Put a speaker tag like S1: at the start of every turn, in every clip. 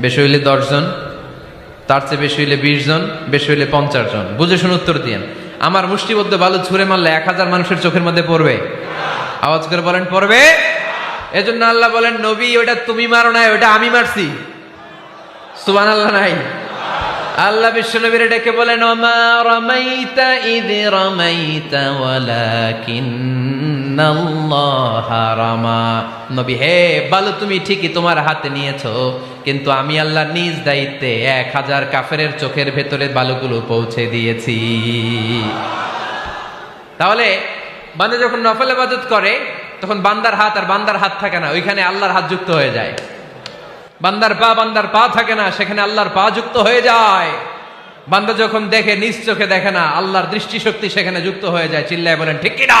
S1: বেশি হইলে দশজন, তার চেয়ে বেশি হইলে বিশ জন বেশি হইলে পঞ্চাশ জন বুঝে শুনে উত্তর দিয়েন। আমার মুষ্টিবদ্ধ বালু ছুঁড়ে মারলে এক হাজার মানুষের চোখের মধ্যে পড়বে। আওয়াজ করে বলেন, পড়বে? এজন্য আল্লাহ বলেন, নবী, ওটা তুমি মারো নাই, ওটা আমি মারছি। সুবান আল্লাহ নাই। আল্লাহ বিশ্বনবীর ডেকে বলেন রামাইতা নবী, হে বালু, তুমি ঠিকই তোমার হাতে নিয়েছো, কিন্তু আমি আল্লাহ নিজ দায়িত্বে এক হাজার কাফেরের চোখের ভেতরে বালুগুলো পৌঁছে দিয়েছি। তাহলে বান্দা যখন নফল ইবাদত করে, তখন বান্দার হাত আর বান্দার হাত থাকে না, ওইখানে আল্লাহর হাত যুক্ত হয়ে যায়। বান্দার পা বান্দার পা থাকে না, সেখানে আল্লাহর পা যুক্ত হয়ে যায়। বান্দা যখন দেখে, নিজ চোখে দেখে না, আল্লাহর দৃষ্টিশক্তি সেখানে যুক্ত হয়ে যায়, চিল্লায় বলেন, ঠিক কিনা?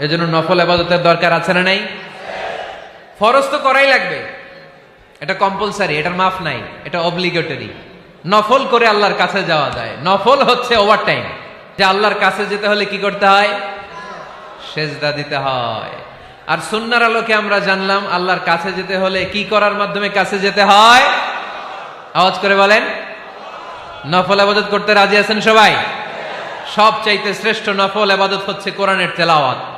S1: এজন্য নফল আবাদতের দরকার আছে না নাই? ফরজ তো করাই লাগবে। এটা কম্পালসারি এটার মাফ নাই, এটা অবলিগেটরি নফল করে আল্লাহর কাছে যাওয়া যায়। নফল হচ্ছে ওভার টাইম যে আল্লাহর কাছে যেতে হলে কি করতে হয়? সেজদা দিতে হয়। আর সুন্নার আলোকে আমরা জানলাম, আল্লাহর কাছে যেতে হলে কি করার মাধ্যমে কাছে যেতে হয়? আওয়াজ করে বলেন। নফল আবাদত করতে রাজি আছেন সবাই? সব চাইতে শ্রেষ্ঠ নফল আবাদত হচ্ছে কোরআনের তেলাওয়াত।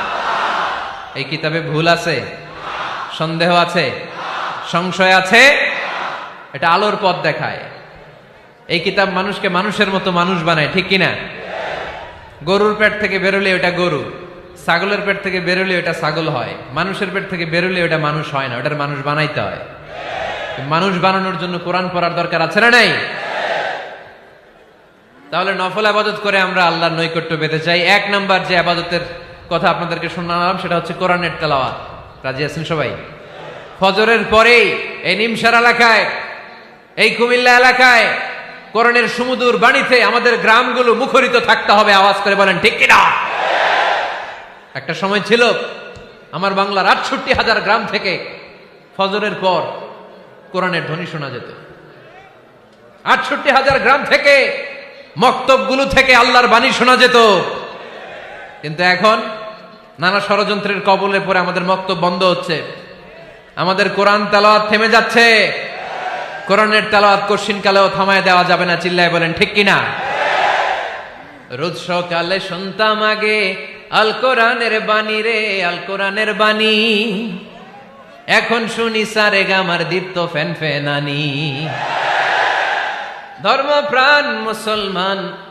S1: এই কিতাবে ভুল আছে? সন্দেহ আছে? সংশয় আছে? এটা আলোর পথ দেখায়। এই কিতাব মানুষকে মানুষের মতো মানুষ বানায়, ঠিক কিনা? গরুর পেট থেকে বেরোলে ওটা গরু, ছাগলের পেট থেকে বেরোলে ওটা ছাগল হয়, মানুষের পেট থেকে বেরোলে ওটা মানুষ হয় না, ওটার মানুষ বানাইতে হয়। মানুষ বানানোর জন্য কোরআন পড়ার দরকার আছে না নাই? তাহলে নফল আবাদত করে আমরা আল্লাহর নৈকট্য পেতে চাই। এক নাম্বার যে আবাদতের কথা আপনাদেরকে শোনালাম, সেটা হচ্ছে কোরআনের তেলাওয়াত। রাজি আছেন সবাই? ফজরের পরেই এই নিমসার এলাকায়, এই কুমিল্লা এলাকায়, কোরআনের সুমুদুর বাণীতে আমাদের গ্রামগুলো মুখরিত থাকতে হবে, আওয়াজ করে বলেন, ঠিক কিনা? একটা সময় ছিল, আমার বাংলার আটষট্টি হাজার গ্রাম থেকে ফজরের পর কোরআনের ধ্বনি শোনা যেত। আটষট্টি হাজার গ্রাম থেকে মক্তবগুলো থেকে আল্লাহর বাণী শোনা যেত। কিন্তু এখন নানা ষড়যন্ত্রের কবলে পরে আমাদের মক্তব বন্ধ হচ্ছে। আমাদের কোরআন তেলাওয়াত থেমে যাচ্ছে। কোরআনের তেলাওয়াত কশিন কালেও থামায় দেওয়া যাবে না, চিল্লায় বলেন, ঠিক কিনা? রোজ সকালে শুনতাম আগে, আল কোরআনের বাণী রে, আল কোরআনের বাণী। এখন শুনি সারে গামার দীপ্ত ফ্যান ফ্যানানি ধর্মপ্রাণ মুসলমান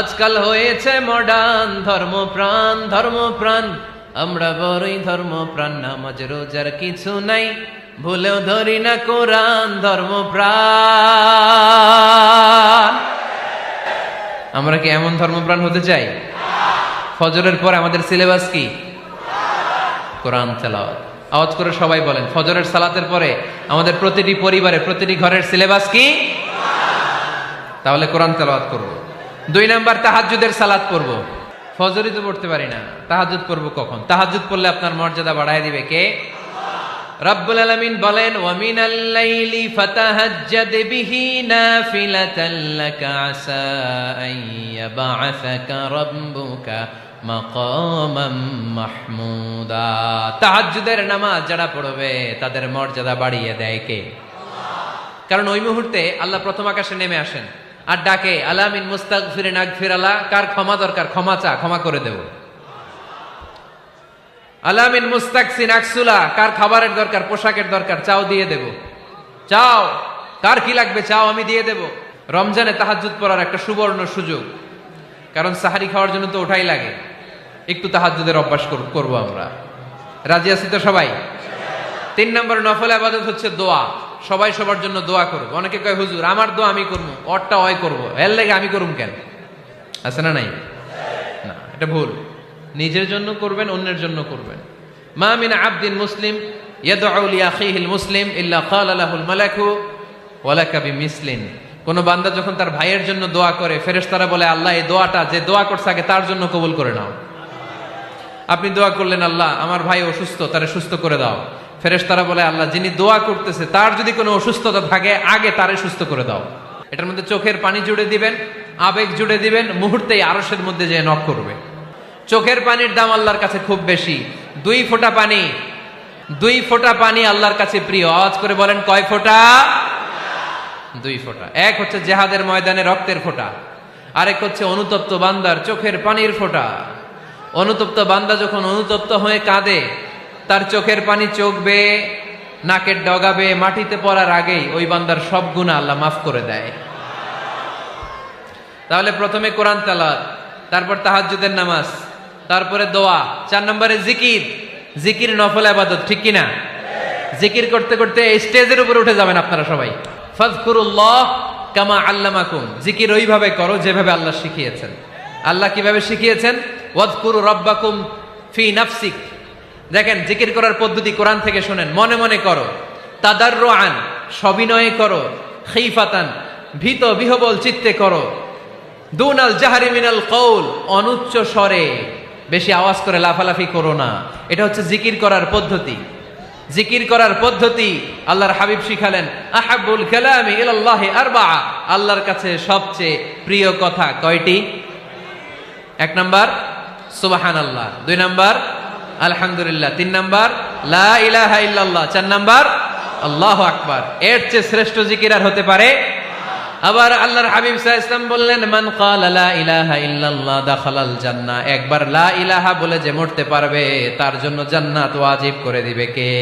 S1: আজকাল হয়েছে মডার্ন ধর্ম প্রাণ ধর্ম প্রাণ আমরা বড়ই ধর্ম প্রাণ নামাজ, রোজার কিছু নাই। ভুলেও ধরি না কোরআন ধর্ম প্রাণ আমরা কি এমন ধর্মপ্রাণ হতে চাই? ফজরের পর আমাদের সিলেবাস কি? কোরআন তেলাওয়াত। আওয়াজ করে সবাই বলেন, ফজরের সালাতের পরে আমাদের প্রতিটি পরিবারে প্রতিটি ঘরের সিলেবাস কি? তাহলে কোরআন তেলাওয়াত করব। দুই নাম্বার তাহাজ্জুদের সালাদ পড়ব। ফজরই তো পড়তে পারি না। তাহাজ্জুদ পড়ব কখন? তাহাজ্জুদ পড়লে আপনার মর্যাদা বাড়ায় দিবে কে? রব্বুল আলামিন বলেন, ওয়ামিনাল লাইলি ফাতাহাজ্জাদ বিহি নাফিলাতাল লাকা আসা আন ইয়াবআসাকা রাব্বুকা মাকামাম মাহমুদা। তাহাজ্জুদের নামাজ যারা পড়বে, তাদের মর্যাদা বাড়িয়ে দেয় কে? কারণ ওই মুহূর্তে আল্লাহ প্রথম আকাশে নেমে আসেন। আর ডাকে, আলামিন মুস্তাক ফিরে নাক ফিরালা কার ক্ষমা দরকার? ক্ষমা চা, ক্ষমা করে দেব। আলামিন মুস্তাক সিন আকসুলা কার খাবারের দরকার? পোশাকের দরকার? চাও, দিয়ে দেব। চাও। কার কি লাগবে? চাও, আমি দিয়ে দেব। রমজানে তাহাজুদ পড়ার একটা সুবর্ণ সুযোগ। কারণ সাহারি খাওয়ার জন্য তো ওঠাই লাগে। একটু তাহাজুদের অভ্যাস কর- করব আমরা। রাজি আছি তো সবাই? তিন নম্বর নফল আবাদত হচ্ছে দোয়া। সবাই সবার জন্য দোয়া করব অনেকে কয়, হুজুর, আমার দোয়া আমি করব, অরটা অয় করব। এর লেগে আমি করুম কেন? আছে না নাই? না, এটা ভুল। নিজের জন্য করবেন, অন্যের জন্য করবেন। মা মিন আবদিন মুসলিম মুসলিম, ইল্লা ওয়ালাকা বিমিসলিন। কোন বান্দা যখন তার ভাইয়ের জন্য দোয়া করে, ফেরেশতারা বলে, আল্লাহ, এই দোয়াটা, যে দোয়া করছে আগে তার জন্য কবুল করে নাও। আপনি দোয়া করলেন, আল্লাহ, আমার ভাই অসুস্থ, তারে সুস্থ করে দাও। ফেরেশতারা বলে, আল্লাহ যিনি দোয়া করতেছে, তার যদি কোনো অসুস্থতা থাকে, আগে তারে সুস্থ করে দাও। এটার মধ্যে চোখের পানি জুড়ে দিবেন, আবেগ জুড়ে দিবেন, মুহূর্তেই আরসের মধ্যে যে নক করবে। চোখের পানির দাম আল্লাহর কাছে খুব বেশি। দুই ফোঁটা পানি, দুই ফোঁটা পানি আল্লাহর কাছে প্রিয়। আওয়াজ করে বলেন, কয় ফোঁটা? দুই ফোঁটা। এক হচ্ছে জেহাদের ময়দানে রক্তের ফোঁটা। আরেক হচ্ছে অনুতপ্ত বান্দার চোখের পানির ফোঁটা। অনুতপ্ত বান্দা যখন অনুতপ্ত হয়ে কাঁদে তার চোখের পানি চোখ বেয়ে নাকের ডগাবে, মাটিতে পড়ার আগেই ওই বান্দার সব গুণা আল্লাহ মাফ করে দেয়। তাহলে প্রথমে কোরআন তালাত তারপর তাহাজ্জুদের নামাজ, তারপরে দোয়া, চার নম্বরে জিকির। জিকির নফল আবাদত, ঠিক কিনা? জিকির করতে করতে স্টেজের উপরে উঠে যাবেন আপনারা সবাই। ফাজকুরুল্লাহ কামা আল্লামাকুম। জিকির ওইভাবে করো যেভাবে আল্লাহ শিখিয়েছেন। আল্লাহ কীভাবে শিখিয়েছেন? ওয়াজকুরু রব্বাকুম ফি নাফসিক। দেখেন, জিকির করার পদ্ধতি কোরআন থেকে শোনেন। মনে মনে করো তাদার আন সবিনয়ে করো, খিফাতান, ভীত বিহবল চিত্তে করো। দুনাল জাহারি মিনাল কৌল অনুচ্চ স্বরে। বেশি আওয়াজ করে লাফালাফি করো না। এটা হচ্ছে জিকির করার পদ্ধতি। জিকির করার পদ্ধতি আল্লাহর হাবিব শিখালেন, আহাবুল কালামি ইলাল্লাহি আরবা আল্লাহর কাছে সবচেয়ে প্রিয় কথা কয়টি? এক নাম্বার সুবাহান আল্লাহ দুই নাম্বার আলহামদুলিল্লাহ। তিন নাম্বার, লা চার নাম্বার, আল্লাহ আকবার। এর চেয়ে শ্রেষ্ঠ জিকির আর হতে পারে? আবার আল্লাহর হাবিব সাহা ইসলাম বললেন, মান কালা ইলাহা ইল্লাল্লাহ দাখালাল জান্নাহ। একবার লা ইলাহা বলে যে মরতে পারবে, তার জন্য জান্নাত ওয়াজিব করে দিবে কে?